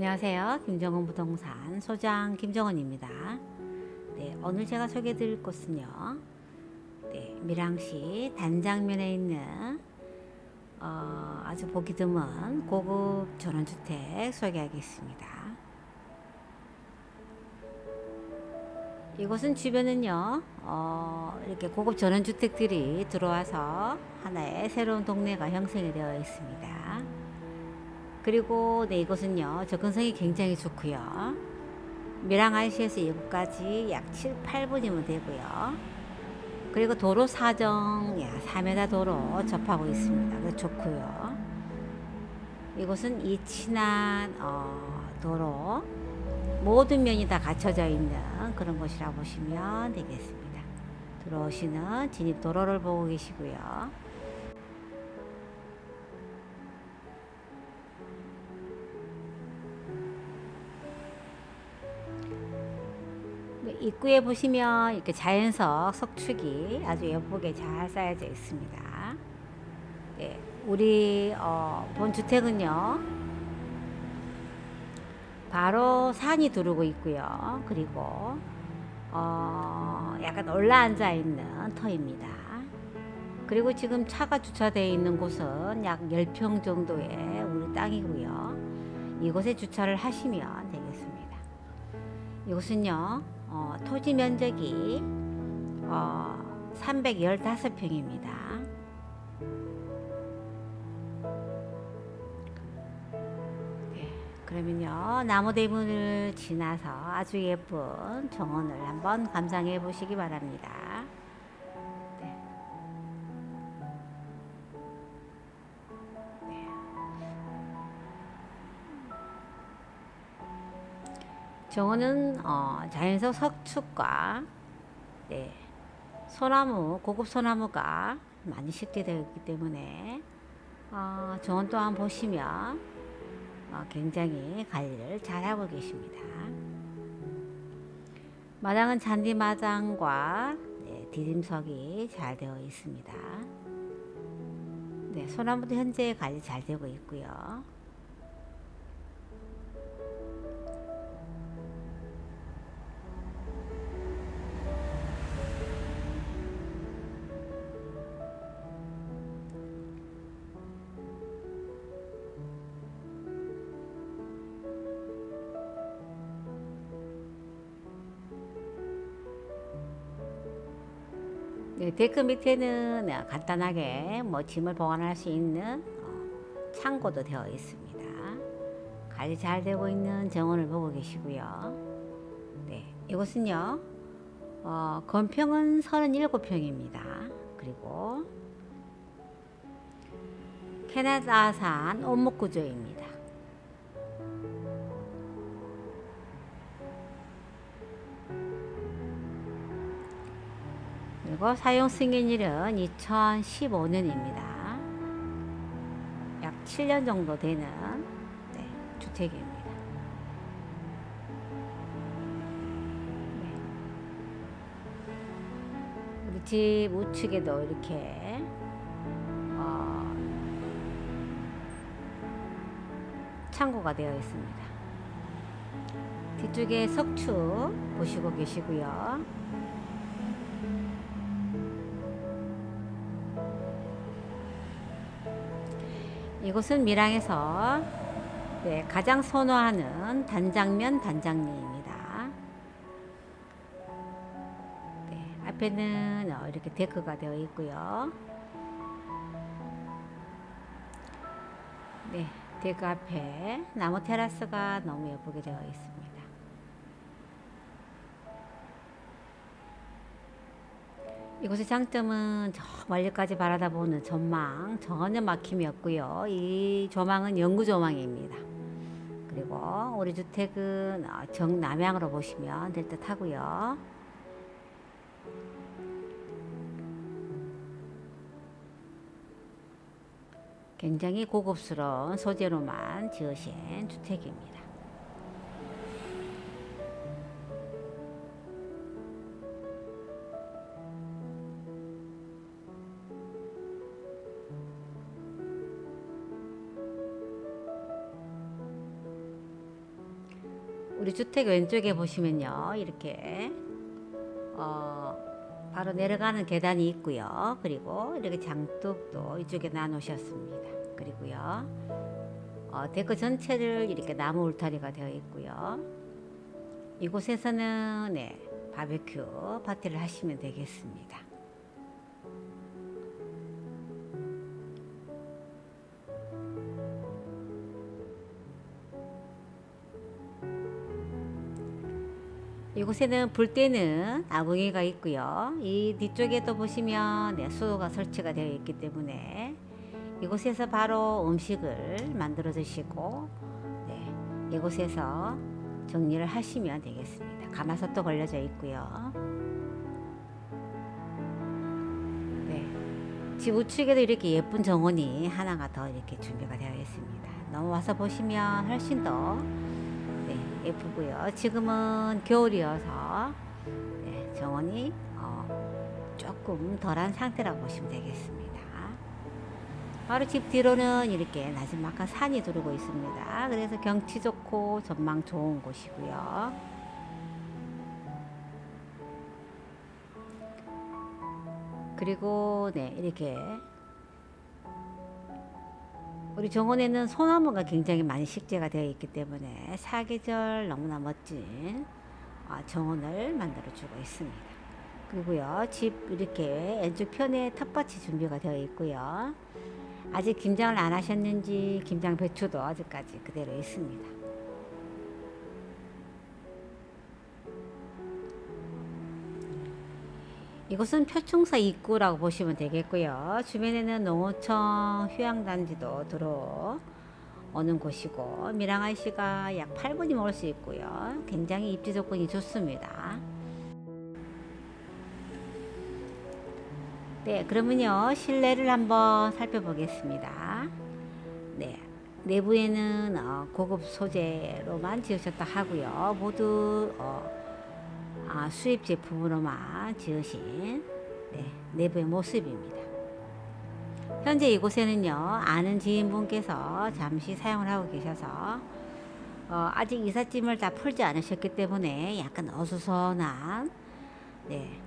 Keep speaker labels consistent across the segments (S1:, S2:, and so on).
S1: 안녕하세요. 김정은 부동산 소장 김정은입니다. 네, 오늘 제가 소개해 드릴 곳은요. 네, 밀양시 단장면에 있는 어, 아주 보기 드문 고급 전원주택 소개하겠습니다. 이곳은 주변은요, 어, 이렇게 고급 전원주택들이 들어와서 하나의 새로운 동네가 형성이 되어 있습니다. 그리고 네, 이곳은요, 접근성이 굉장히 좋고요. IC에서 이곳까지 약 7, 8분이면 되고요. 그리고 도로 사정 약 4m 도로 접하고 있습니다. 좋고요. 이곳은 이 친한 어, 도로 모든 면이 다 갖춰져 있는 그런 곳이라 보시면 되겠습니다. 들어오시는 진입 도로를 보고 계시고요. 입구에 보시면 이렇게 자연석 석축이 아주 예쁘게 잘 쌓여져 있습니다. 네, 우리 어, 본 주택은요. 바로 산이 두르고 있고요. 그리고 어, 약간 올라앉아 있는 터입니다. 그리고 지금 차가 주차되어 있는 곳은 약 10평 정도의 우리 땅이고요. 이곳에 주차를 하시면 되겠습니다. 이곳은요, 어, 토지 면적이 어, 315평입니다. 네, 그러면요, 나무 대문을 지나서 아주 예쁜 정원을 한번 감상해 보시기 바랍니다. 정원은 어, 자연석 석축과 네, 소나무 고급 소나무가 많이 식재되어 있기 때문에 어, 정원 또한 보시면 어, 굉장히 관리를 잘하고 계십니다. 마당은 잔디 마당과 네, 디딤석이 잘 되어 있습니다. 네, 소나무도 현재 관리 잘 되고 있고요. 네, 데크 밑에는 간단하게 뭐 짐을 보관할 수 있는 어, 창고도 되어 있습니다. 관리 잘 되고 있는 정원을 보고 계시고요. 네, 이곳은요, 어, 건평은 37평입니다. 그리고 캐나다산 온목 구조입니다. 그리고 사용 승인일은 2015년입니다. 약 7년 정도 되는 네, 주택입니다. 네. 우리 집 우측에도 이렇게 어, 창고가 되어 있습니다. 뒤쪽에 석축 보시고 계시고요. 이곳은 밀양에서 네, 가장 선호하는 단장면 단장리입니다. 네, 앞에는 어, 이렇게 데크가 되어 있고요. 네, 데크 앞에 나무 테라스가 너무 예쁘게 되어 있습니다. 이곳의 장점은 저 멀리까지 바라다보는 전망 전혀 막힘이 없고요. 이 조망은 영구 조망입니다. 그리고 우리 주택은 어, 정남향으로 보시면 될 듯 하고요. 굉장히 고급스러운 소재로만 지으신 주택입니다. 우리 주택 왼쪽에 보시면요. 이렇게 어, 바로 내려가는 계단이 있고요. 그리고 이렇게 장독도 이쪽에 나누셨습니다. 그리고요. 어, 데크 전체를 이렇게 나무 울타리가 되어 있고요. 이곳에서는 네, 바베큐 파티를 하시면 되겠습니다. 이곳에는 불 때는 아궁이가 있고요. 이 뒤쪽에도 보시면 네, 수도가 설치가 되어 있기 때문에 이곳에서 바로 음식을 만들어 드시고 네, 이곳에서 정리를 하시면 되겠습니다. 가마솥도 걸려져 있고요. 네, 집 우측에도 이렇게 예쁜 정원이 하나가 더 이렇게 준비가 되어 있습니다. 넘어와서 보시면 훨씬 더 네, 예쁘고요. 지금은 겨울이어서 네, 정원이 어, 조금 덜한 상태라고 보시면 되겠습니다. 바로 집 뒤로는 이렇게 나지막한 산이 두르고 있습니다. 그래서 경치 좋고 전망 좋은 곳이고요. 그리고 네 이렇게 우리 정원에는 소나무가 굉장히 많이 식재가 되어 있기 때문에 사계절 너무나 멋진 아, 정원을 만들어 주고 있습니다. 그리고요 집 이렇게 왼쪽 편에 텃밭이 준비가 되어 있고요. 아직 김장을 안 하셨는지 김장 배추도 아직까지 그대로 있습니다. 이곳은 표충사 입구라고 보시면 되겠고요. 주변에는 농어청 휴양단지도 들어오는 곳이고 미랑아시가 약 8분이면 올 수 있고요. 굉장히 입지 조건이 좋습니다. 네, 그러면요 실내를 한번 살펴보겠습니다. 네, 내부에는 어, 고급 소재로만 지으셨다 하고요. 모두 어, 아, 수입 제품으로만 지으신 네, 내부의 모습입니다. 현재 이곳에는요 아는 지인분께서 잠시 사용을 하고 계셔서 어, 아직 이삿짐을 다 풀지 않으셨기 때문에 약간 어수선한 네,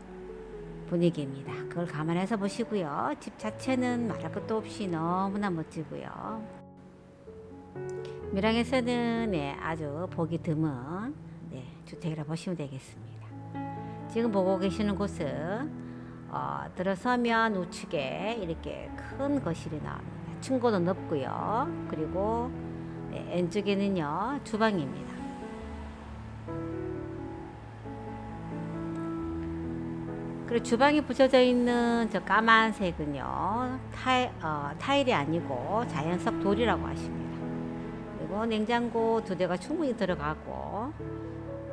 S1: 분위기입니다. 그걸 감안해서 보시고요. 집 자체는 말할 것도 없이 너무나 멋지고요. 밀양에서는 네, 아주 보기 드문 네, 주택이라 보시면 되겠습니다. 지금 보고 계시는 곳은 어, 들어서면 우측에 이렇게 큰 거실이 나옵니다. 층고도 넓고요. 그리고 네, 왼쪽에는요 주방입니다. 그리고 주방에 붙여져 있는 저 까만색은요 타일, 어, 타일이 아니고 자연석 돌이라고 하십니다. 그리고 냉장고 두 대가 충분히 들어가고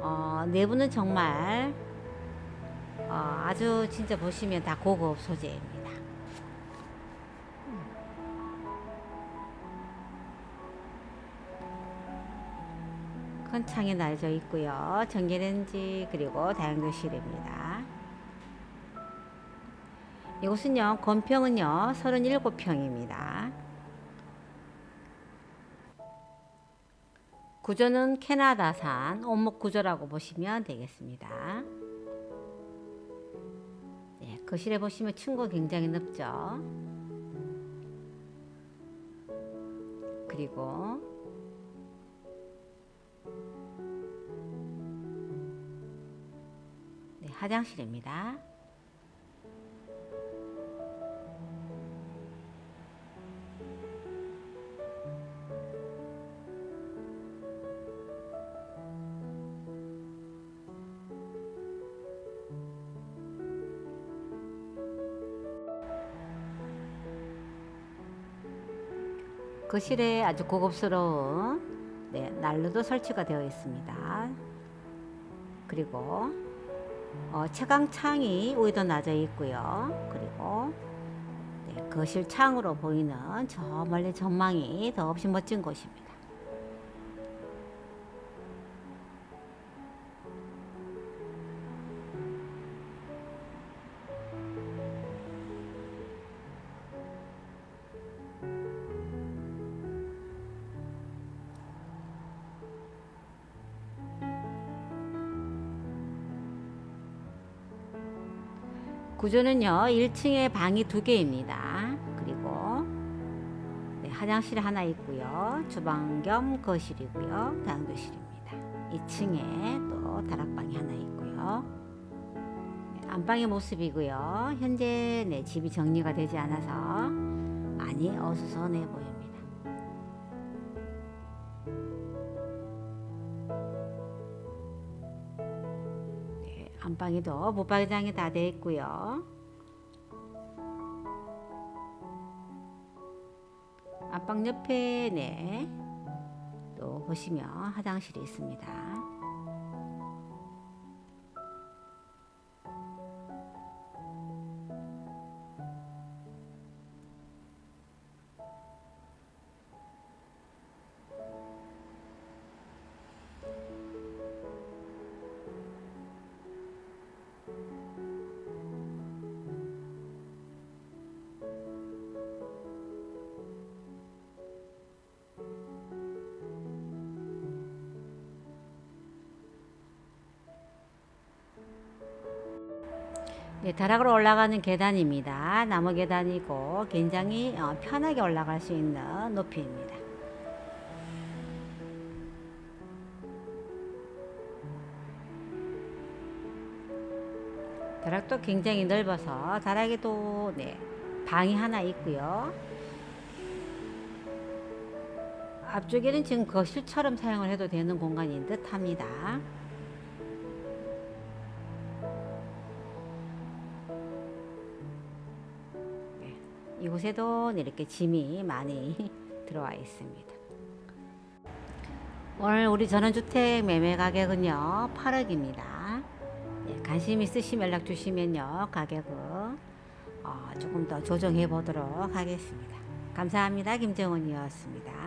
S1: 어, 내부는 정말 어, 아주 진짜 보시면 다 고급 소재입니다. 큰 창이 날져 있고요. 전기레인지 그리고 다용도실입니다. 이곳은요, 건평은요, 37평입니다. 구조는 캐나다산 온목 구조라고 보시면 되겠습니다. 네, 거실에 보시면 층고 굉장히 넓죠. 그리고 네, 화장실입니다. 거실에 아주 고급스러운 네, 난로도 설치가 되어 있습니다. 그리고 어, 채광창이 위도 낮아 있고요. 그리고 네, 거실 창으로 보이는 저 멀리 전망이 더없이 멋진 곳입니다. 구조는요 1층에 방이 두 개입니다. 그리고 네, 화장실 하나 있고요. 주방 겸 거실이고요. 당도실입니다. 2층에 또 다락방이 하나 있고요. 네, 안방의 모습이고요. 현재 네, 집이 정리가 되지 않아서 많이 어수선해 보입니 안방에도 붙박이장이 다 되어 있고요. 안방 옆에 네, 또 보시면 화장실이 있습니다. 네, 다락으로 올라가는 계단입니다. 나무 계단이고 굉장히 어, 편하게 올라갈 수 있는 높이입니다. 다락도 굉장히 넓어서 다락에도 네, 방이 하나 있고요. 앞쪽에는 지금 거실처럼 사용을 해도 되는 공간인 듯 합니다. 이곳에도 이렇게 짐이 많이 들어와 있습니다. 오늘 우리 전원주택 매매 가격은요 8억입니다. 예, 관심 있으시면 연락 주시면요 가격은 어, 조금 더 조정해 보도록 하겠습니다. 감사합니다. 김정은이었습니다.